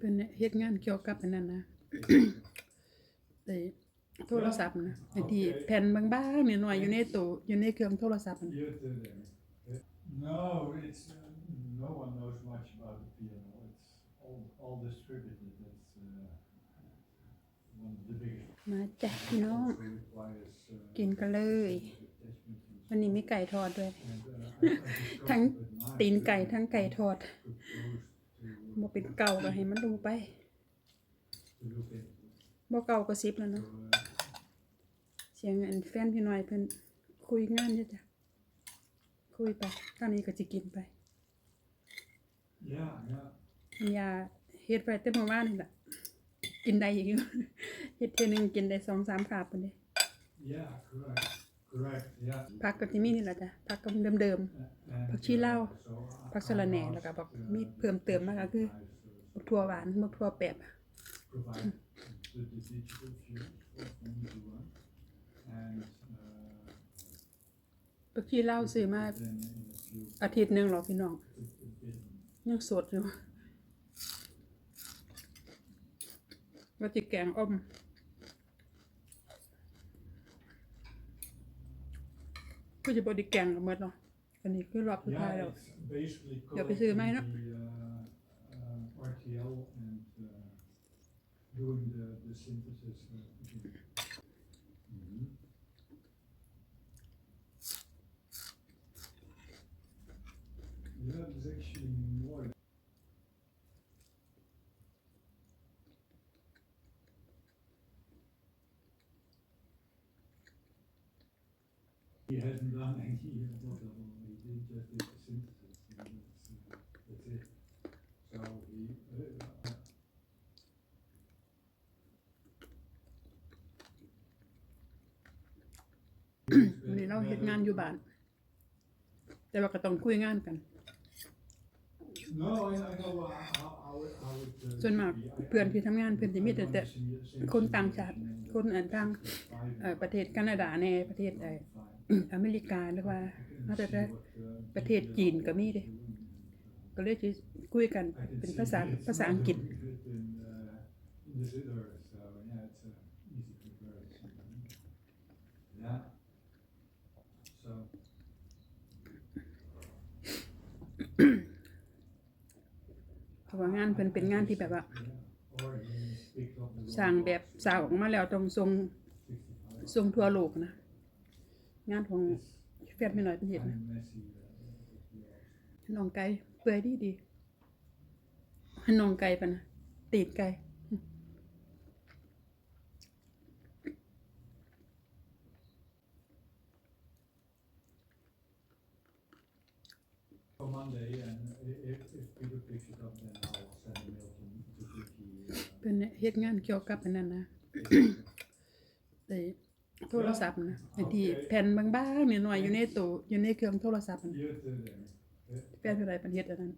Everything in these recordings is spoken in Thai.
เป็นเฮ็ดงานเกี่ยวกับอันนั้นนะไอ้โทรศัพท์นะไอ้ที่แผ่นบางๆเนี่ยหน่อยอยู่ในตู้อยู่ในเครื่องโทรศัพท์นะ You did it. No, it's uh, no one knows much about the piano. It's all all distributed. It's uh, one of the biggest. มาจ้ะพี่น้อง Also requires, uh, กินกันเลย attachment to วันนี้มีไก่ทอดด้วย and, uh, I- I discovered ทั้ง that my ตีนไก่ทั้งไก่ทอด could close to บ่เป็นเก่าก็ให้มันลงไป to look at. บ่เก่าก็สิบแล้ว So, เนาะ uh, เสียงอันแฟนพี่น้อยเพิ่นคุยงานอยู่จ้ะคุยไปตอนนี้ก็สิกินไป yeah, yeah. อย่าเฮ็ดไปแต่เมื่อวานนี่ล่ะกินได้อีกอยู่เฮ็ดเทื่อหนึงกินได้2-3คาบพุ่นเด้ Yeah, correct. Correct. Yeah. ผักก็สิมีนี่ล่ะจ้ะผักก็เดิม And, ผักชีลาว uh, so I- ผักสะระแหน่แล้วก็บักมีเพิ่มเติมมาก็คือ I- บักถั่วหวานบักถั่วแปบ provide the, the digital view for them to run. And uh, บักชีลาวซื้อมา then in a few, อาทิตย์หนึงหรอกพี่น้อง a, a bit ยังสดอยู่ว่าจิแกงอ้อม ก็จะบไดิแกงกับเมดเนาะอันนี้คือรอบสุดท้าย yeah, แล้ว it's basically เดี๋ยวไปซื้อไหม collecting เนอะ the uh, uh, RTL and uh, doing the, the synthesis. Uh, again. Mhm. Yeah, there's actually more. He hasn't done any uh, what at all. He did just did the synthesis. And that's, uh, that's it. So he. Uh, uh, วันนี้เราเฮ็ดงานอยู่บ้าน แต่ว่าก็ต้องคุยงานกัน No, I, I know how, how it, how it. Uh, ส่วนมาก should be. I- เพื่อนที่ทำงานเพื่อนจะมีแต่แต่ I wanna see- see คนต่างชาติ and, uh, คนอันทาง five เอ่อประเทศแคนาดาในประเทศเอ่อ five. อเมริกาหรือว่ามาแต่ see ละประเทศจีนก็มีเด้ก็เลยจะคุยกันเป็นภาษาภาษาอังกฤษเพราะว่างานเพิ่นเป็นงานที่แบบว่าสร้างแบบสางออกมาแล้วต้องส่ง 65. ส่งทั่วโลกนะ งานของ It's แฟนไม่น้อยเป็นเห็ด kind นะ of messy, uh, if you ask. น้องไก่เปื่อยดีดีน้องไก่ปะนะตีดไก่ For Monday, and i- if, if Peter picks it up, then I'll send a mail to, to Vicky. uh, เป็นเฮ็ดงานเกี่ยวกับอันนั้นนะไอ้ โทรศัพท์นะไอ้ที่แผ่นบางๆเนี่ยหน่อยอยู่ในตู้อยู่ในเครื่องโทรศัพท์นะแฟนไม่น้อยเป็นเฮ็ดอันนั้น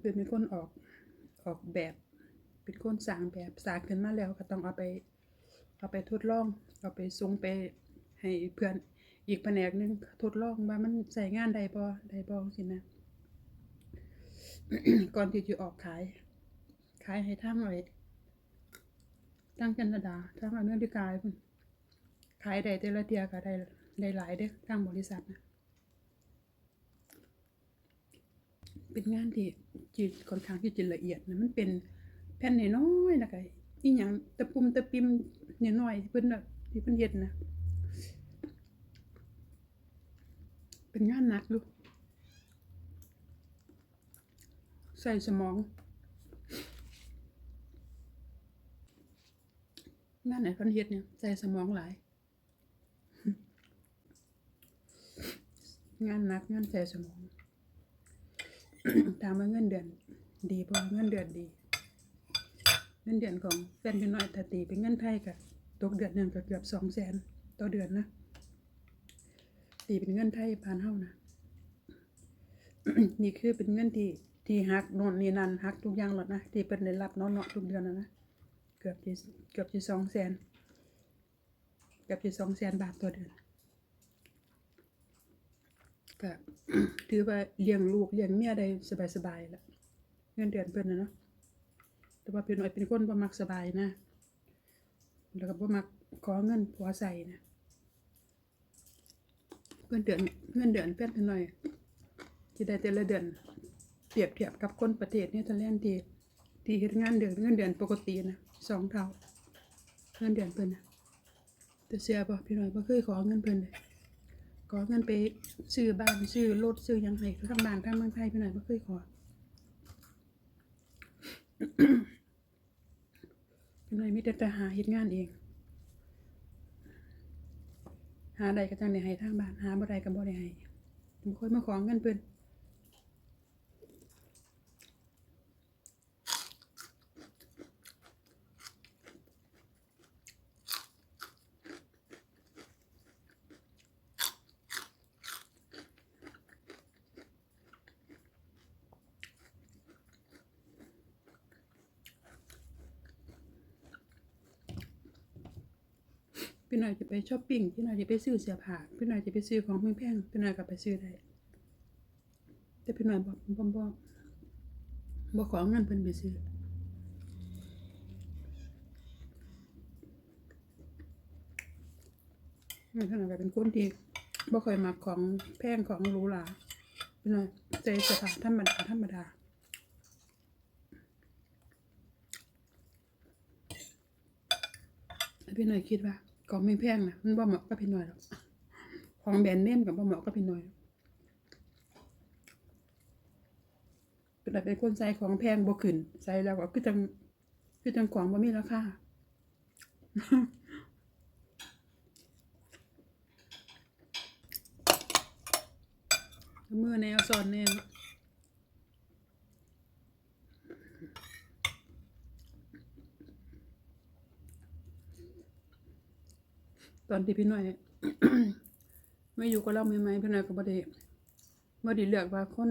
เป็นเป็นคนออกออกแบบ เป็นคนสร้างแบบสร้างขึ้นมาแล้วก็ต้องเอาไป เอาไปทดลอง เอาไปส่งไปให้เพื่อนอีกแผนกหนึงทดลองว่ามันใส่งานได้บ่ได้บ่สินะ ก่อนที่จะออกขาย ขายให้ทางไว้ทางแคนาดาทางอเมริกาพุ่นขายได้แต่ละเดียก็ได้ได้หลายเด้อทางบริษัทนะเป็นงานที่จีค่อนข้างที่จะละเอียดนะมันเป็น แผ่นน้อยๆนะก็อีหยังตะปุ่มตะปิมน้อยๆที่เพิ่นน่ะที่เพิ่นเฮ็ดนะเป็นงานหนักอยู่ใส่สมองงานไหนเพิ่นเฮ็ดเนี่ยใส่สมองหลายงานหนักงานใส่สมอง ถามว่าเงินเดือน ดีบ่เงินเดือนดี เงินเดือนของแฟนพี่น้อยถ้าตีเป็นเงินไทยก็ตกเดือนหนึ่งก็เกือบสองแสนต่อเดือนนะตีเป็นเงินไทยผ่านเฮานะนี่คือเป็นเงินที่ที่หักโน่นนี่นั่นหักทุกอย่างหมดนะที่เป็นได้รับเนาะเนาะทุกเดือนนะนะเกือบที่เกือบที่สองแสนเกือบที่สองแสนบาทต่อเดือนก็ถือว่าเลี้ยงลูกเลี้ยงเมียได้สบายๆแล้วเงินเดือนเพิ่นนะเนาะ ว่าพี่น้อยเป็นคนบ่มักสบายนะ แล้วก็บ่มักขอเงินผัวใส่นะเงินเดือนเงินเดือนเพิ่นเป็นหน่อยที่ได้แต่ละเดือนเปรียบเทียบกับคนประเทศเนเธอร์แลนด์ที่ที่เฮ็ดงานเดือนเงินเดือนปกตินะสองเท่าเงินเดือนเพิ่นนะแต่เสียบ่พี่น้อยบ่เคยขอเงินเพิ่นเลยขอเงินไปซื้อบ้านซื้อรถซื้อยังให้ทั้งบ้านทั้งเมืองไทยพี่น้อยบ่เคยขอ พี่น้อยมีแต่แต่หาเฮ็ดงานเอง หาใดก็จังได้ให้ทางบ้าน หาบ่ได้ก็บ่ได้ให้บ่ค่อยมาขอเงินเพิ่น พี่หน่อยจะไปช้อปปิ้งพี่หน่อยจะไปซื้อเสื้อผ้าพี่หน่อยจะไปซื้อของแพงๆพี่หน่อยก็ไปซื้อได้แต่พี่หน่อยบอกบ่บ่บ่ขอเงินเพิ่นไปซื้อพี่หน่อยก็เป็นคนที่บ่ค่อยมักของแพงของหรูหราพี่หน่อยใส่เสื้อผ้าธรรมดาธรรมดาพี่หน่อยคิดว่า ของไม่แพงนะมันบ่เหมาะกับพี่หน่อยหรอกของแบรนด์เนมกับบ่เหมาะกับพี่หน่อยเป็นแบบเป็นคนใส่ของแพงบ่ขึ้นใส่แล้วก็คือจังคือจังของบ่มีราคามือแนวสอนแนว ตอนที่พี่หน่อยไม่อยู่กับเราใหม่ๆพี่หน่อยก็บ่ได้บ่ได้เลือกว่าคน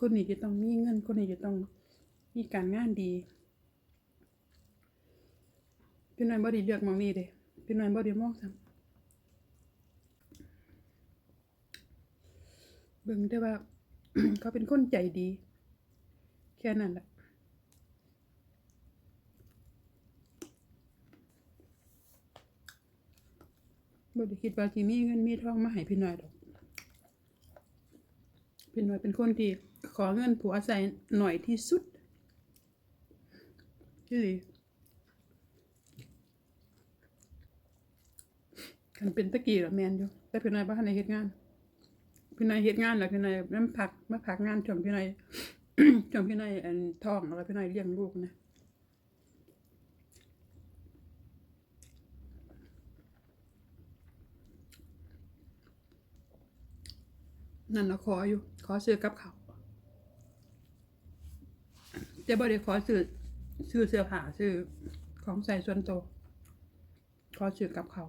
คนนี้จะต้องมีเงิน คนนี้จะต้องมีการงานดีพี่หน่อยบ่ได้เลือกมองนี้เด้พี่หน่อยบ่ได้มองซ้ำเบิ่งแต่ว่า เขาเป็นคนใจดี แค่นั้นแหละ บ่ได้คิดว่าสิมีเงินมีทองมาให้พี่น้อยดอกพี่น้อยเป็นคนที่ขอเงินผัวใส่หน่อยที่สุดที่ดีคันเป็นตะกี้ละแมนอยู่แต่พี่น้อยบ่ทันได้เฮ็ดงานพี่น้อยเฮ็ดงานแล้วพี่น้อยน้ำพักมาพักงานช่วงพี่น้อยช่วงพี่น้อยอันท้องแล้วพี่น้อยเลี้ยงลูกนะ นั่นเราขออยู่ ขอซื้อกับเขาวแต่บ่ได้ขอซื้อซื้อเสื้อผ้าซื้อของใส่ส่วนตัวขอซื้อกับเขา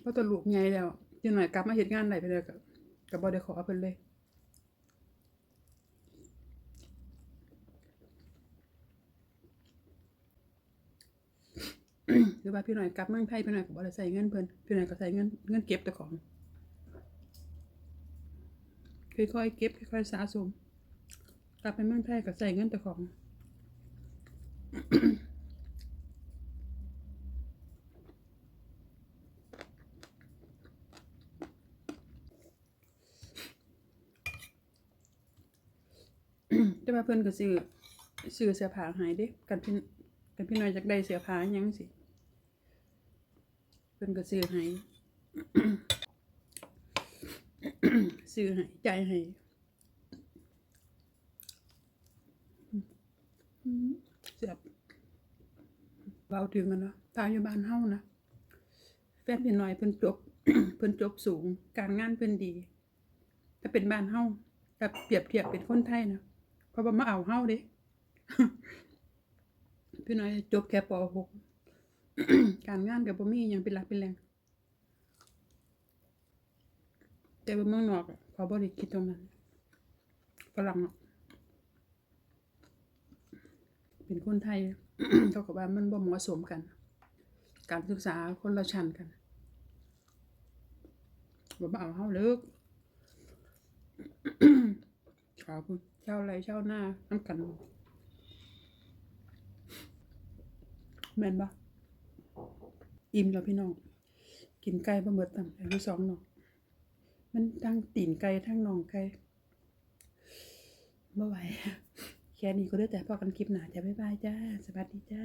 เพราะตัวลูกไงแล้วจังหน่อยกลับมาเห็นงานไหนไปเลยกับกับบ่ได้ขอเพิ่นเลย หรือว่าพี่หน่อยกลับเมืองไทยพี่หน่อยก็บ่ได้ใส่เงินเพิ่นพี่หน่อยก็ใส่เงินเงินเก็บแต่ของ ค่อยๆเก็บค่อยๆสะสม กลับไปเมืองไทยก็ใส่เงินแต่ของแต่ว่าเพิ่นก็ซื้อซื้อเสื้อผ้าให้เด้กันพี่กันพี่น้อยอยากได้เสื้อผ้ายังสิ เพิ่นก็ซื้อให้ซื้อให้ใจให้เสียบเบาถึงกันเนาะตายอยู่บ้านเฮานะแฟนพี่น้อยเพิ่นจบเพิ่นจบสูง การงานเพิ่นดี ถ้าเป็นบ้านเฮาถ้าเปรียบเทียบเป็นคนไทยนะเพราะว่ามาเอาเฮาเด้พี่น้อยจบแค่ป .6 การงานกับบ่มีหยังเป็นหลักเป็นแหล่งแต่เมืองนอกอะเขาบริคิดตรงนั้นฝรั่งเป็นคนไทยเท่ากับว่ามันบ่เหมาะสมกัน การศึกษาคนละชั้นกันบ่มาเอาเฮาเลิกขอบคุณเช่าไรเช่าหน้าน้ำกันแม่นปะ อิ่มแล้วพี่น้อง กินไก่บะเมิดตั้งอายุสองเนาะมันทั้งตีนไก่ทั้งน่องไก่บ่ไหวแค่นี้ก็ได้แต่พอกันคลิปหนาจะบ๊ายบายจ้า สวัสดีจ้า